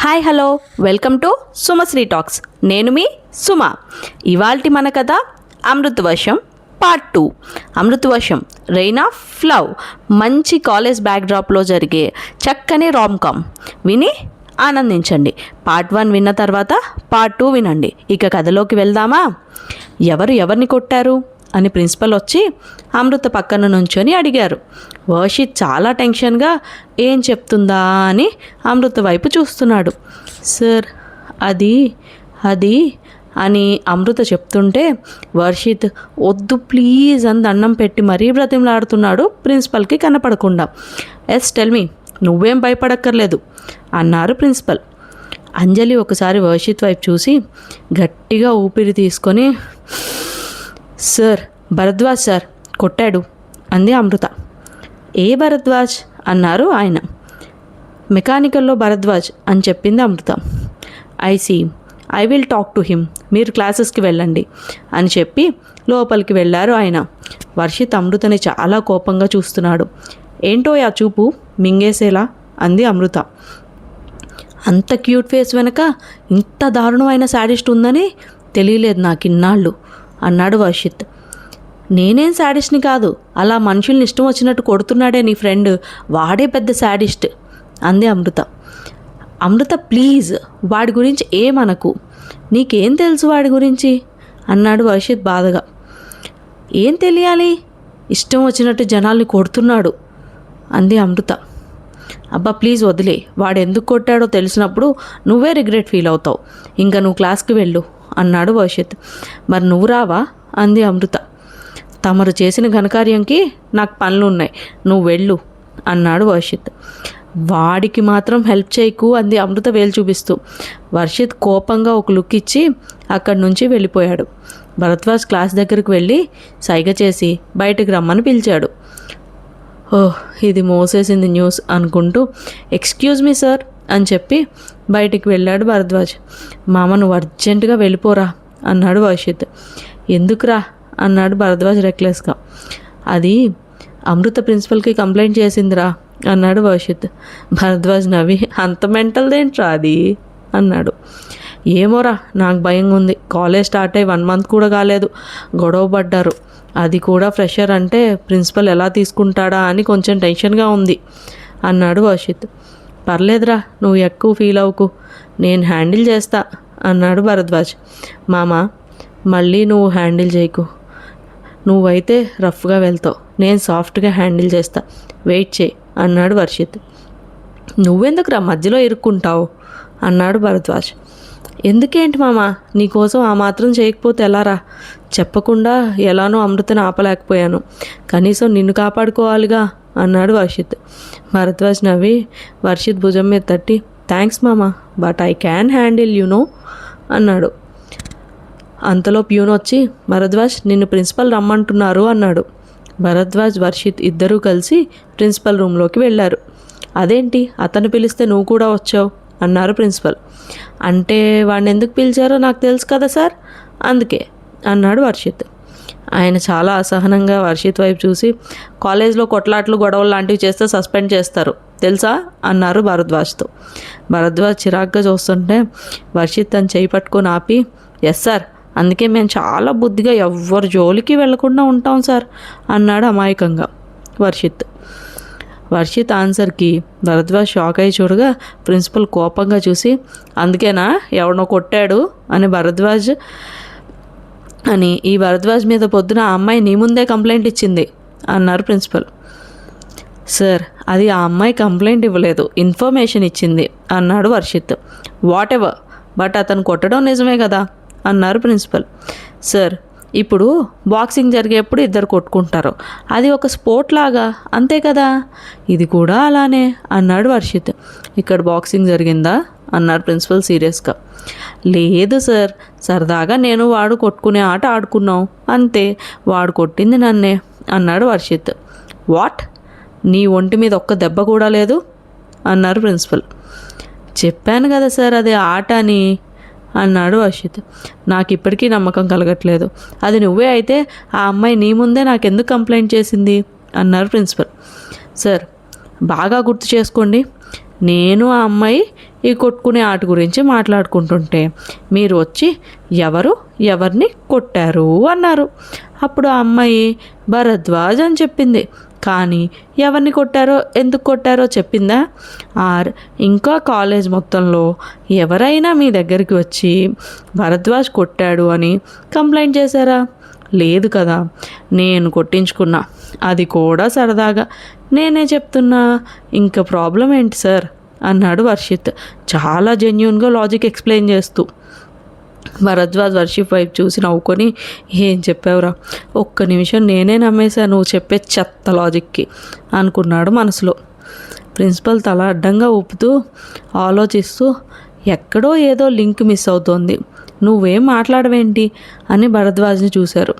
Hi hello. Welcome to Sumasri talks. నేను మీ సుమ. ఇవాల్టి మన కథ Amruthavarsham part two. Amruthavarsham rain of love మంచి కాలేజ్ బ్యాక్డ్రాప్లో జరిగే చక్కని రామ్ కామ్ విని ఆనందించండి. పార్ట్ వన్ విన్న తర్వాత పార్ట్ టూ వినండి. ఇక కథలోకి వెళ్దామా? ఎవరు ఎవరిని కొట్టారు? అని ప్రిన్సిపల్ వచ్చి అమృత పక్కన నుంచొని అడిగారు. వర్షిత్ చాలా టెన్షన్గా ఏం చెప్తుందా? అని అమృత వైపు చూస్తున్నాడు. సార్ అది అది అని అమృత చెప్తుంటే వర్షిత్ వద్దు ప్లీజ్ అని దండం పెట్టి మరీ బ్రతిమలాడుతున్నాడు ప్రిన్సిపల్కి కనపడకుండా. ఎస్ టెల్ మీ నువ్వేం భయపడక్కర్లేదు అన్నారు ప్రిన్సిపల్. అంజలి ఒకసారి వర్షిత్ వైపు చూసి గట్టిగా ఊపిరి తీసుకొని సార్ భరద్వాజ్ సార్ కొట్టాడు అంది అమృత. ఏ భరద్వాజ్? అన్నారు ఆయన. మెకానికల్లో భరద్వాజ్ అని చెప్పింది Amrutha. I see I will talk to him. మీరు క్లాసెస్కి వెళ్ళండి అని చెప్పి లోపలికి వెళ్ళారు ఆయన. వర్షిత్ అమృతని చాలా కోపంగా చూస్తున్నాడు. ఏంటో ఆ చూపు మింగేసేలా అంది అమృత. అంత క్యూట్ ఫేస్ వెనక ఇంత దారుణమైన శాడిస్ట్ ఉందని తెలియలేదు నాకు ఇన్నాళ్ళు అన్నాడు వర్షిత్ నేనేం శాడిస్ట్ని కాదు అలా మనుషుల్ని ఇష్టం వచ్చినట్టు కొడుతున్నాడే నీ ఫ్రెండ్ వాడే పెద్ద శాడిస్ట్ అంది అమృత. అమృత ప్లీజ్ వాడి గురించి ఏమనకు? నీకేం తెలుసు వాడి గురించి? అన్నాడు వర్షిత్ బాధగా. ఏం తెలియాలి? ఇష్టం వచ్చినట్టు జనాల్ని కొడుతున్నాడు అంది అమృత. అబ్బా ప్లీజ్ వదిలే వాడు ఎందుకు కొట్టాడో తెలిసినప్పుడు నువ్వే రిగ్రెట్ ఫీల్ అవుతావు. ఇంకా నువ్వు క్లాస్కి వెళ్ళు. అన్నాడు భవిష్యత్. మరి నువ్వు రావా? అంది అమృత. తమరు చేసిన ఘనకార్యంకి నాకు పనులు ఉన్నాయి నువ్వు వెళ్ళు అన్నాడు వర్షిత్ వాడికి మాత్రం హెల్ప్ చేయకు అంది అమృత వేలు చూపిస్తూ. వర్షిత్ కోపంగా ఒక లుక్ ఇచ్చి అక్కడి నుంచి వెళ్ళిపోయాడు. భరద్వాజ్ క్లాస్ దగ్గరికి వెళ్ళి సైగ చేసి బయటకు రమ్మని పిలిచాడు. ఓహ్ ఇది మోసేసింది న్యూస్ అనుకుంటూ ఎక్స్క్యూజ్ మీ సార్ అని చెప్పి బయటికి వెళ్ళాడు భరద్వాజ్. మామ నువ్వు అర్జెంటుగా వెళ్ళిపోరా అన్నాడు వర్షిత్ ఎందుకురా? అన్నాడు భరద్వాజ్ రెక్లెస్గా అది అమృత ప్రిన్సిపల్కి కంప్లైంట్ చేసిందిరా అన్నాడు వర్షిత్ భరద్వాజ్ నవ్వి అంత మెంటల్దేంట్రా అది? అన్నాడు. ఏమోరా నాకు భయంగా ఉంది కాలేజ్ స్టార్ట్ అయ్యి వన్ మంత్ కూడా కాలేదు. గొడవ పడ్డారు. అది కూడా ఫ్రెషర్ అంటే ప్రిన్సిపల్ ఎలా తీసుకుంటాడా అని కొంచెం టెన్షన్గా ఉంది అన్నాడు వర్షిత్ పర్లేదురా నువ్వు ఎక్కువ ఫీల్ అవ్వకు. నేను హ్యాండిల్ చేస్తా అన్నాడు భరద్వాజ్. మామ మళ్ళీ నువ్వు హ్యాండిల్ చేయకు. నువ్వైతే రఫ్గా వెళ్తావు నేను సాఫ్ట్గా హ్యాండిల్ చేస్తా. వెయిట్ చేయి అన్నాడు వర్షిత్ నువ్వెందుకురా మధ్యలో ఇరుక్కుంటావు? అన్నాడు భరద్వాజ్. ఎందుకేంటి మామ నీకోసం ఆ మాత్రం చేయకపోతే ఎలారా? చెప్పకుండా ఎలానో అమృతను ఆపలేకపోయాను. కనీసం నిన్ను కాపాడుకోవాలిగా. అన్నాడు వర్షిత్ భరద్వాజ్ నవ్వి వర్షిత్ భుజం మీద తట్టి థ్యాంక్స్ మామా but I can handle you know అన్నాడు. అంతలో ప్యూన్ వచ్చి భరద్వాజ్ నిన్ను ప్రిన్సిపల్ రమ్మంటున్నారు అన్నాడు. భరద్వాజ్ వర్షిత్ ఇద్దరూ కలిసి ప్రిన్సిపల్ రూమ్లోకి వెళ్ళారు. అదేంటి అతను పిలిస్తే నువ్వు కూడా వచ్చావు అన్నారు ప్రిన్సిపల్. అంటే వాడిని ఎందుకు పిలిచారో నాకు తెలుసు కదా సార్ అందుకే అన్నాడు వర్షిత్ ఆయన చాలా అసహనంగా వర్షిత్ వైపు చూసి కాలేజ్లో కొట్లాట్లు గొడవలు లాంటివి చేస్తే సస్పెండ్ చేస్తారు తెలుసా? అన్నారు భరద్వాజ్తో. భరద్వాజ్ చిరాగ్గా చూస్తుంటే వర్షిత్ తను చేయి పట్టుకొని ఆపి ఎస్ సార్ అందుకే మేము చాలా బుద్ధిగా ఎవ్వరు జోలికి వెళ్ళకుండా ఉంటాం సార్ అన్నాడు అమాయకంగా వర్షిత్. వర్షిత్ ఆన్సర్కి భరద్వాజ్ షాక్ అయి చూడగా ప్రిన్సిపల్ కోపంగా చూసి అందుకేనా? ఎవడో కొట్టాడు? అని భరద్వాజ్ అని ఈ భరద్వాజ్ మీద పొద్దున ఆ అమ్మాయి నీ ముందే కంప్లైంట్ ఇచ్చింది అన్నారు ప్రిన్సిపల్. సార్ అది ఆ అమ్మాయి కంప్లైంట్ ఇవ్వలేదు ఇన్ఫర్మేషన్ ఇచ్చింది అన్నాడు వర్షిత్. వాట్ ఎవర్ బట్ అతను కొట్టడం నిజమే కదా అన్నారు ప్రిన్సిపల్. సార్ ఇప్పుడు బాక్సింగ్ జరిగేప్పుడు ఇద్దరు కొట్టుకుంటారు అది ఒక స్పోర్ట్ లాగా అంతే కదా? ఇది కూడా అలానే అన్నాడు వర్షిత్. ఇక్కడ బాక్సింగ్ జరిగిందా? అన్నారు ప్రిన్సిపల్ సీరియస్గా. లేదు సార్ సరదాగా నేను వాడు కొట్టుకునే ఆట ఆడుకున్నాం. అంతే వాడు కొట్టింది నన్నే అన్నాడు వర్షిత్ వాట్? నీ ఒంటి మీద ఒక్క దెబ్బ కూడా లేదు? అన్నారు ప్రిన్సిపల్. చెప్పాను కదా సార్ అది ఆట అని అన్నాడు వర్షిత్ నాకు ఇప్పటికీ నమ్మకం కలగట్లేదు. అది నువ్వే అయితే ఆ అమ్మాయి నీ ముందే నాకెందుకు కంప్లైంట్ చేసింది? అన్నారు ప్రిన్సిపల్. సార్ బాగా గుర్తు చేసుకోండి. నేను ఆ అమ్మాయి ఈ కొట్టుకునే ఆట గురించి మాట్లాడుకుంటుంటే మీరు వచ్చి ఎవరు? ఎవరిని కొట్టారు? అన్నారు. అప్పుడు ఆ అమ్మాయి భరద్వాజ్ అని చెప్పింది. కానీ ఎవరిని కొట్టారో ఎందుకు కొట్టారో చెప్పిందా? ఆర్ ఇంకా కాలేజ్ మొత్తంలో ఎవరైనా మీ దగ్గరికి వచ్చి భరద్వాజ్ కొట్టాడు అని కంప్లైంట్ చేశారా? లేదు కదా నేను కొట్టించుకున్నా. అది కూడా సరదాగా. నేనే చెప్తున్నా ఇంకా ప్రాబ్లం ఏంటి సార్? అన్నాడు వర్షిత్ చాలా జెన్యున్గా లాజిక్ ఎక్స్ప్లెయిన్ చేస్తూ. భరద్వాజ్ వర్షిప్ వైపు చూసి నవ్వుకొని ఏం చెప్పావురా? ఒక్క నిమిషం నేనే నమ్మేశాను నువ్వు చెప్పే చెత్త లాజిక్కి అనుకున్నాడు మనసులో. ప్రిన్సిపల్ తల అడ్డంగా ఊపుతూ ఆలోచిస్తూ ఎక్కడో ఏదో లింక్ మిస్ అవుతోంది. నువ్వేం మాట్లాడవేంటి? అని భరద్వాజ్ని చూశారు.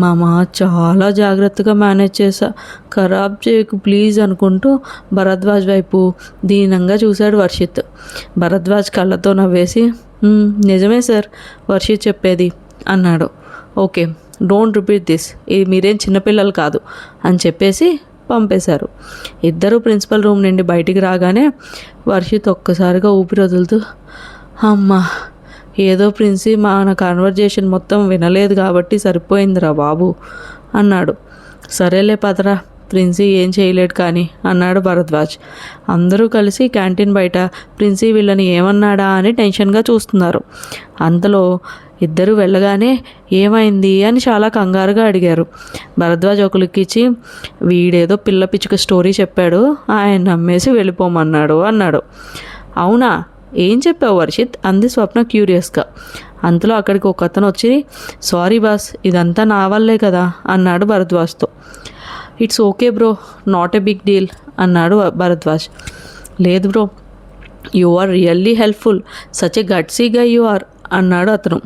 మామ చాలా జాగ్రత్తగా మేనేజ్ చేశా. ఖరాబ్ చేయకు ప్లీజ్ అనుకుంటూ భరద్వాజ్ వైపు దీనంగా చూశాడు వర్షిత్. భరద్వాజ్ కళ్ళతో నవ్వేసి నిజమే సార్ వర్షిత్ చెప్పేది అన్నాడు. ఓకే డోంట్ రిపీట్ దిస్ ఇది మీరేం చిన్నపిల్లలు కాదు అని చెప్పేసి పంపేశారు. ఇద్దరు ప్రిన్సిపల్ రూమ్ నుండి బయటికి రాగానే వర్షిత్ ఒక్కసారిగా ఊపిరి వదులుతూ అమ్మా ఏదో ప్రిన్సి మన కన్వర్జేషన్ మొత్తం వినలేదు కాబట్టి సరిపోయిందిరా బాబు అన్నాడు. సరేలే పదరా ప్రిన్సీ ఏం చేయలేడు కానీ అన్నాడు భరద్వాజ్. అందరూ కలిసి క్యాంటీన్ బయట ప్రిన్సీ వీళ్ళని ఏమన్నాడా అని టెన్షన్గా చూస్తున్నారు. అంతలో ఇద్దరు వెళ్ళగానే ఏమైంది అని చాలా కంగారుగా అడిగారు. భరద్వాజ్ ఒకరికిచ్చి వీడేదో పిల్ల పిచ్చుక స్టోరీ చెప్పాడు ఆయన నమ్మేసి వెళ్ళిపోమన్నాడు అన్నాడు. అవునా? ఏం చెప్పావు వర్షిత్ అంది స్వప్న క్యూరియస్గా. అంతలో అక్కడికి ఒక అతను వచ్చి సారీ బాస్ ఇదంతా నా వల్లే కదా? అన్నాడు భరద్వాజ్తో. It's okay bro not a big deal అన్నాడు భరద్వాజ్. లేదు bro you are really helpful such a గట్సీగా you are అన్నాడు అతను.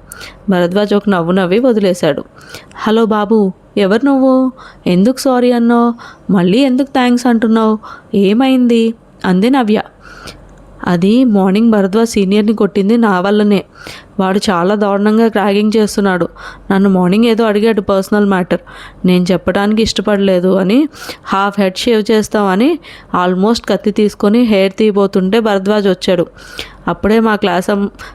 భరద్వాజ్ ఒక నవ్వు నవ్వి వదిలేశాడు. హలో బాబు ఎవరు నువ్వు? ఎందుకు సారీ అన్నావు? మళ్ళీ ఎందుకు థ్యాంక్స్ అంటున్నావు? ఏమైంది? అంది నవ్య. అది మార్నింగ్ భరద్వాజ్ సీనియర్ని కొట్టింది నా వల్లనే. వాడు చాలా దారుణంగా ర్యాగింగ్ చేస్తున్నాడు. నన్ను మార్నింగ్ ఏదో అడిగాడు పర్సనల్ మ్యాటర్ నేను చెప్పడానికి ఇష్టపడలేదు అని హాఫ్ హెడ్ షేవ్ చేస్తామని ఆల్మోస్ట్ కత్తి తీసుకొని హెయిర్ తీయబోతుంటే భరద్వాజ్ వచ్చాడు. అప్పుడే మా క్లాస్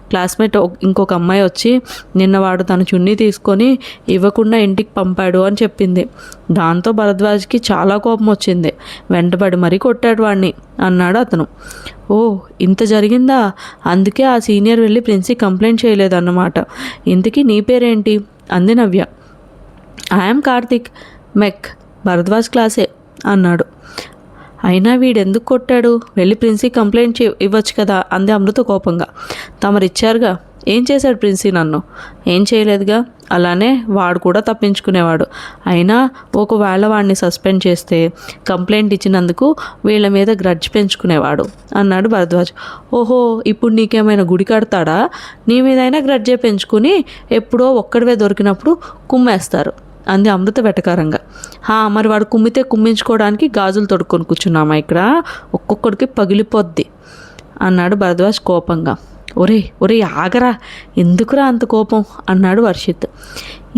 క్లాస్మేట్ ఇంకొక అమ్మాయి వచ్చి నిన్న వాడు తన చున్నీ తీసుకొని ఇవ్వకుండా ఇంటికి పంపాడు అని చెప్పింది. దాంతో భరద్వాజ్కి చాలా కోపం వచ్చింది. వెంటబడి మరీ కొట్టాడు వాడిని అన్నాడు అతను. ఓ ఇంత జరిగిందా? అందుకే ఆ సీనియర్ వెళ్ళి ప్రిన్సి కంప్లైంట్ చేయలేదన్నమాట. ఇంతకీ నీ పేరేంటి? అంది నవ్య. ఐఎమ్ కార్తిక్. మెక్. భరద్వాజ్ క్లాసే అన్నాడు. అయినా వీడెందుకు కొట్టాడు? వెళ్ళి ప్రిన్సీ కంప్లైంట్ చే ఇవ్వచ్చు కదా అంది అమృత కోపంగా. తమరిచ్చారుగా? ఏం చేశాడు ప్రిన్సీ నన్ను? ఏం చేయలేదుగా. అలానే వాడు కూడా తప్పించుకునేవాడు. అయినా ఒకవేళ వాడిని సస్పెండ్ చేస్తే కంప్లైంట్ ఇచ్చినందుకు వీళ్ళ మీద గ్రడ్జ్ పెంచుకునేవాడు అన్నాడు భరద్వాజ్. ఓహో ఇప్పుడు నీకేమైనా గుడి కడతాడా? నీ మీదైనా గ్రడ్జే పెంచుకుని ఎప్పుడో ఒక్కడివే దొరికినప్పుడు కుమ్మేస్తారు అంది అమృత వెటకారంగా. మరి వాడు కుమ్మితే కుమ్మించుకోవడానికి గాజులు తొడుక్కొని కూర్చున్నామా ఇక్కడ? ఒక్కొక్కడికి పగిలిపోద్ది అన్నాడు భరద్వాజ్ కోపంగా. ఒరే ఒరే ఆగరా. ఎందుకురా అంత కోపం? అన్నాడు వర్షిత్.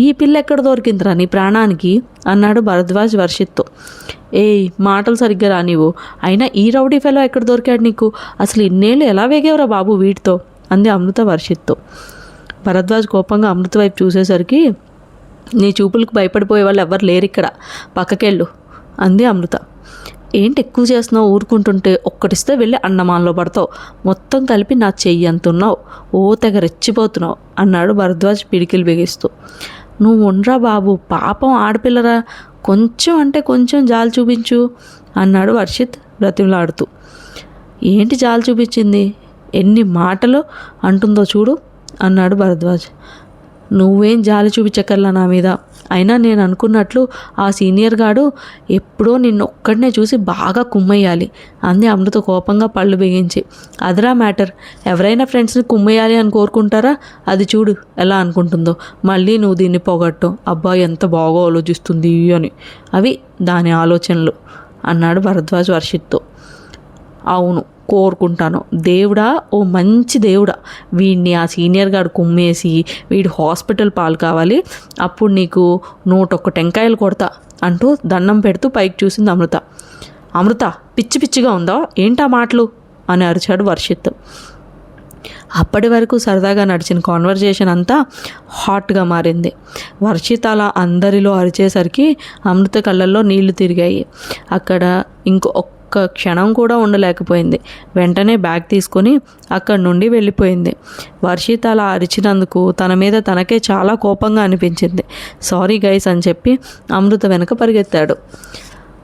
ఈ పిల్ల ఎక్కడ దొరికిందిరా నీ ప్రాణానికి? అన్నాడు భరద్వాజ్ వర్షిత్తో. ఏయ్ మాటలు సరిగ్గా రా నీవు అయినా ఈ రౌడీ ఫెలో ఎక్కడ దొరికాడు నీకు? అసలు ఇన్నేళ్ళు ఎలా వేగేవరా బాబు వీటితో అంది అమృత వర్షిత్తో. భరద్వాజ్ కోపంగా అమృత వైపు చూసేసరికి నీ చూపులకు భయపడిపోయే వాళ్ళు ఎవ్వరు లేరు ఇక్కడ పక్కకెళ్ళు అంది అమృత. ఏంటి ఎక్కువ చేస్తున్నావు? ఊరుకుంటుంటే ఒక్కటిస్తే వెళ్ళి అన్నమాన్లో పడతావు. మొత్తం కలిపి నా చెయ్యి అంతున్నావు. ఓ తెగ రెచ్చిపోతున్నావు అన్నాడు భరద్వాజ్ పిడికిలు బిగిస్తూ. నువ్వు ఉండరా బాబు పాపం ఆడపిల్లరా? కొంచెం అంటే కొంచెం జాలి చూపించు అన్నాడు వర్షిత్ బ్రతిమలాడుతూ. ఏంటి జాలి చూపించింది? ఎన్ని మాటలు అంటుందో చూడు అన్నాడు భరద్వాజ్. నువ్వేం జాలి చూపించకల్లా నా మీద? అయినా నేను అనుకున్నట్లు ఆ సీనియర్ గాడు ఎప్పుడో నిన్ను చూసి బాగా కుమ్మయ్యాలి అంది అమృత కోపంగా పళ్ళు బిగించి. అదరా మ్యాటర్ ఎవరైనా ఫ్రెండ్స్ని కుమ్మేయాలి అని కోరుకుంటారా? అది చూడు ఎలా అనుకుంటుందో. మళ్ళీ నువ్వు దీన్ని పొగట్టు. అబ్బా ఎంత బాగా ఆలోచిస్తుంది అని. అవి దాని ఆలోచనలు అన్నాడు భరద్వాజ్ వర్షిత్తో. అవును కోరుకుంటాను. దేవుడా ఓ మంచి దేవుడా వీడిని ఆ సీనియర్ గారు కుమ్మేసి వీడి హాస్పిటల్ పాలు కావాలి అప్పుడు నీకు నూటొక్క టెంకాయలు కొడతా అంటూ దండం పెడుతూ పైకి చూసింది అమృత. అమృత పిచ్చి పిచ్చిగా ఉందా? ఏంటా మాటలు? అని అరిచాడు వర్షిత్. అప్పటి వరకు సరదాగా నడిచిన కాన్వర్జేషన్ అంతా హాట్గా మారింది. వర్షిత్ అలా అందరిలో అరిచేసరికి అమృత కళ్ళల్లో నీళ్ళు తిరిగాయి. అక్కడ ఇంకో ఒక్క క్షణం కూడా ఉండలేకపోయింది. వెంటనే బ్యాగ్ తీసుకొని అక్కడి నుండి వెళ్ళిపోయింది. వర్షిత్ అలా అరిచినందుకు తన మీద తనకే చాలా కోపంగా అనిపించింది. సారీ గైస్ అని చెప్పి అమృత వెనక పరిగెత్తాడు.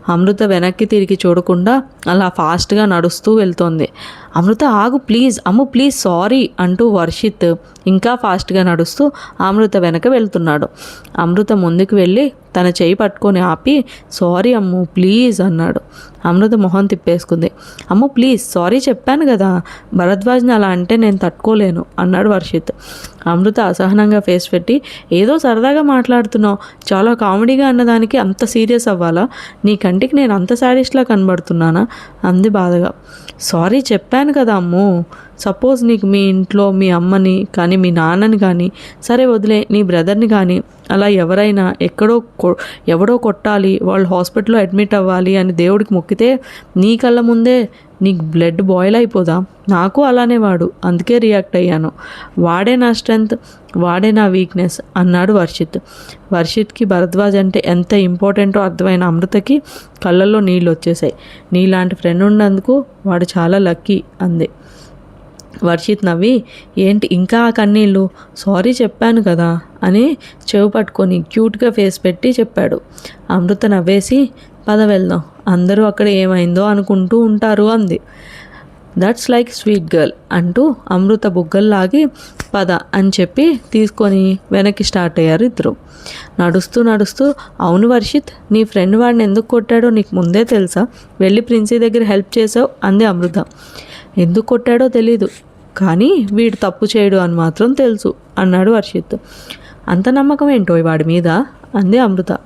అమృత వెనక్కి తిరిగి చూడకుండా అలా ఫాస్ట్గా నడుస్తూ వెళ్తోంది. అమృత ఆగు ప్లీజ్ అమ్ము ప్లీజ్ సారీ అంటూ వర్షిత్ ఇంకా ఫాస్ట్గా నడుస్తూ అమృత వెనక వెళ్తున్నాడు. అమృత ముందుకు వెళ్ళి తన చేయి పట్టుకొని ఆపి సారీ అమ్ము ప్లీజ్ అన్నాడు. అమృత మొహం తిప్పేసుకుంది. అమ్ము ప్లీజ్ సారీ చెప్పాను కదా భరద్వాజ్ని అలా అంటే నేను తట్టుకోలేను అన్నాడు వర్షిత్. అమృత అసహనంగా ఫేస్ పెట్టి ఏదో సరదాగా మాట్లాడుతున్నావు చాలా కామెడీగా అన్నదానికి అంత సీరియస్ అవ్వాలా? నీ కంటికి నేను అంత సాడిస్ట్లా కనబడుతున్నానా? అంది బాధగా. సారీ చెప్పాను కదా అమ్ము. సపోజ్ నీకు మీ ఇంట్లో మీ అమ్మని కానీ మీ నాన్నని కానీ సరే వదిలే నీ బ్రదర్ని కానీ అలా ఎవరైనా ఎక్కడో కొ- ఎవడో కొట్టాలి వాళ్ళు హాస్పిటల్లో అడ్మిట్ అవ్వాలి అని దేవుడికి మొక్కితే నీ కళ్ళ ముందే నీకు బ్లడ్ బాయిల్ అయిపోదా? నాకు అలానే వాడు అందుకే రియాక్ట్ అయ్యాను. వాడే నా స్ట్రెంగ్త్ వాడే నా వీక్నెస్ అన్నాడు వర్షిత్. వర్షిత్కి భరద్వాజ్ అంటే ఎంత ఇంపార్టెంటో అర్థమైన అమృతకి కళ్ళల్లో నీళ్ళు వచ్చేసాయి. నీలాంటి ఫ్రెండ్ ఉన్నందుకు వాడు చాలా లక్కీ అంది. వర్షిత్ నవ్వి ఏంటి ఇంకా ఆ కన్నీళ్ళు? సారీ చెప్పాను కదా అని చెవు పట్టుకొని క్యూట్గా ఫేస్ పెట్టి చెప్పాడు. అమృత నవ్వేసి పద వెళ్దాం అందరూ అక్కడ ఏమైందో అనుకుంటూ ఉంటారు అంది. దట్స్ లైక్ స్వీట్ గర్ల్ అంటూ అమృత బుగ్గల్లాగి పద అని చెప్పి తీసుకొని వెనక్కి స్టార్ట్ అయ్యారు ఇద్దరు. నడుస్తూ నడుస్తూ అవును వర్షిత్ నీ ఫ్రెండ్ వాడిని ఎందుకు కొట్టాడో నీకు ముందే తెలుసా? వెళ్ళి ప్రిన్సీ దగ్గర హెల్ప్ చేసావు అంది అమృత. ఎందుకు కొట్టాడో తెలీదు. కానీ వీడు తప్పు చేయడు అని మాత్రం తెలుసు అన్నాడు వర్షిత్ అంత నమ్మకం ఏంటో వాడి మీద? అంది అమృత.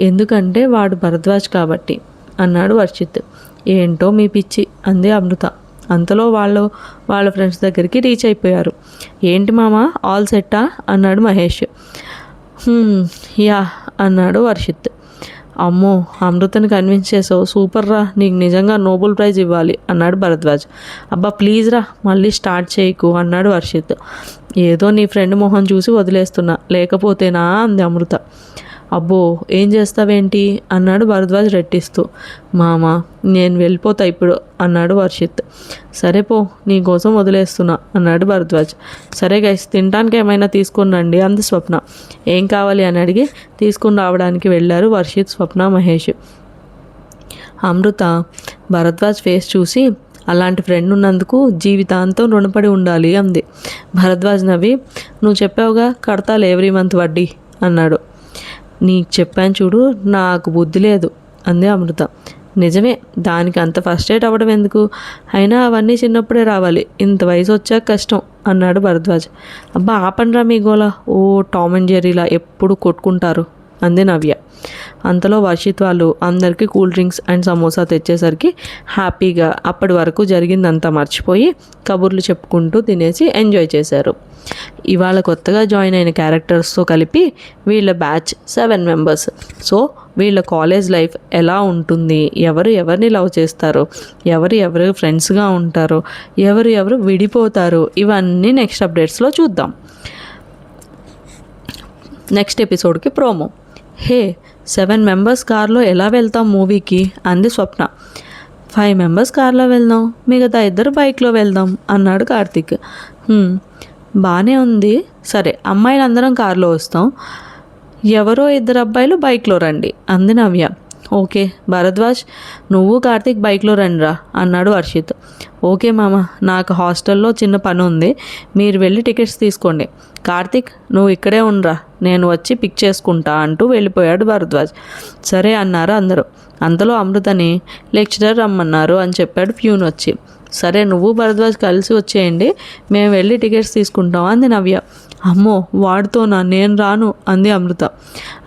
ఎందుకంటే వాడు భరద్వాజ్ కాబట్టి అన్నాడు వర్షిత్ ఏంటో మీ పిచ్చి అంది అమృత. అంతలో వాళ్ళు వాళ్ళ ఫ్రెండ్స్ దగ్గరికి రీచ్ అయిపోయారు. ఏంటి మామ ఆల్ సెట్టా? అన్నాడు మహేష్. యా అన్నాడు వర్షిత్ అమ్మో అమృతని కన్విన్స్ చేసావు. సూపర్ రా నీకు నిజంగా నోబెల్ ప్రైజ్ ఇవ్వాలి అన్నాడు భరద్వాజ్. అబ్బా ప్లీజ్ రా మళ్ళీ స్టార్ట్ చేయకు అన్నాడు వర్షిత్ ఏదో నీ ఫ్రెండ్ మొహం చూసి వదిలేస్తున్నా లేకపోతేనా అంది అమృత. అబ్బో ఏం చేస్తావేంటి? అన్నాడు భరద్వాజ్ రెట్టిస్తూ. మామ నేను వెళ్ళిపోతా ఇప్పుడు అన్నాడు వర్షిత్ సరే పో నీకోసం వదిలేస్తున్నా అన్నాడు భరద్వాజ్. సరే గైస్ తినడానికి ఏమైనా తీసుకుని రండి అంది స్వప్న. ఏం కావాలి అని అడిగి తీసుకుని రావడానికి వెళ్ళారు వర్షిత్ స్వప్న మహేష్. అమృత భరద్వాజ్ ఫేస్ చూసి అలాంటి ఫ్రెండ్ ఉన్నందుకు జీవితాంతం రుణపడి ఉండాలి అంది. భరద్వాజ్ నవ్వి నువ్వు చెప్పావుగా కడతాలు ఎవ్రీ మంత్ వడ్డీ అన్నాడు. నీకు చెప్పాను చూడు నాకు బుద్ధి లేదు అంది అమృత. నిజమే దానికి అంత ఫస్ట్ ఎయిడ్ అవ్వడం ఎందుకు? అయినా అవన్నీ చిన్నప్పుడే రావాలి ఇంత వయసు వచ్చాక కష్టం అన్నాడు భరద్వాజ్. అబ్బా ఆపండ్రా మీ గోల. ఓ టామ్ అండ్ జెర్రీలా ఎప్పుడు కొట్టుకుంటారు అంది నవ్య. అంతలో వర్షిత్ వాళ్ళు అందరికీ కూల్ డ్రింక్స్ అండ్ సమోసా తెచ్చేసరికి హ్యాపీగా అప్పటి వరకు జరిగిందంతా మర్చిపోయి కబుర్లు చెప్పుకుంటూ తినేసి ఎంజాయ్ చేశారు. ఇవాళ కొత్తగా జాయిన్ అయిన క్యారెక్టర్స్తో కలిపి వీళ్ళ బ్యాచ్ సెవెన్ మెంబర్స్. సో వీళ్ళ కాలేజ్ లైఫ్ ఎలా ఉంటుంది? ఎవరు ఎవరిని లవ్ చేస్తారు? ఎవరు ఎవరు ఫ్రెండ్స్గా ఉంటారు? ఎవరు ఎవరు విడిపోతారు? ఇవన్నీ నెక్స్ట్ అప్డేట్స్లో చూద్దాం. నెక్స్ట్ ఎపిసోడ్కి ప్రోమో. హే సెవెన్ మెంబర్స్ కార్లో ఎలా వెళ్తాం మూవీకి? అంది స్వప్న. ఫైవ్ మెంబర్స్ కార్లో వెళ్దాం మిగతా ఇద్దరు బైక్లో వెళ్దాం అన్నాడు కార్తీక్. బాగానే ఉంది. సరే అమ్మాయిలు అందరం కార్లో వస్తాం. ఎవరో ఇద్దరు అబ్బాయిలు బైక్లో రండి. అంది నవ్య. ఓకే భరద్వాజ్ నువ్వు కార్తీక్ బైక్లో రండిరా అన్నాడు హర్షిత్. ఓకే మామ నాకు హాస్టల్లో చిన్న పని ఉంది. మీరు వెళ్ళి టికెట్స్ తీసుకోండి. కార్తీక్ నువ్వు ఇక్కడే ఉండరా నేను వచ్చి పిక్ చేసుకుంటా అంటూ వెళ్ళిపోయాడు భరద్వాజ్. సరే అన్నారు అందరూ. అంతలో అమృతని లెక్చరర్ రమ్మన్నారు అని చెప్పాడు ప్యూన్ వచ్చి. సరే నువ్వు భరద్వాజ్ కలిసి వచ్చేయండి మేము వెళ్ళి టికెట్స్ తీసుకుంటాం అంది నవ్య. అమ్మో వాడుతోనా? నేను రాను అంది అమృత.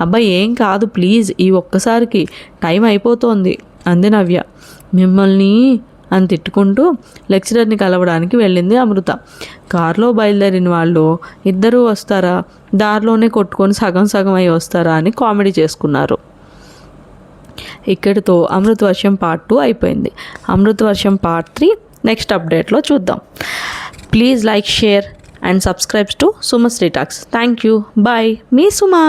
అబ్బాయి ఏం కాదు ప్లీజ్ ఈ ఒక్కసారికి టైం అయిపోతోంది అంది నవ్య. మిమ్మల్ని అని తిట్టుకుంటూ లెక్చరర్ని కలవడానికి వెళ్ళింది అమృత. కారులో బయలుదేరిన వాళ్ళు ఇద్దరూ వస్తారా? దారిలోనే కొట్టుకొని సగం సగం అయి వస్తారా? అని కామెడీ చేసుకున్నారు. ఇక్కడితో అమృత వర్షం పార్ట్ టూ అయిపోయింది. అమృత వర్షం పార్ట్ త్రీ నెక్స్ట్ అప్డేట్లో చూద్దాం. Please like share and subscribes to Sumasri talks thank you bye me Suma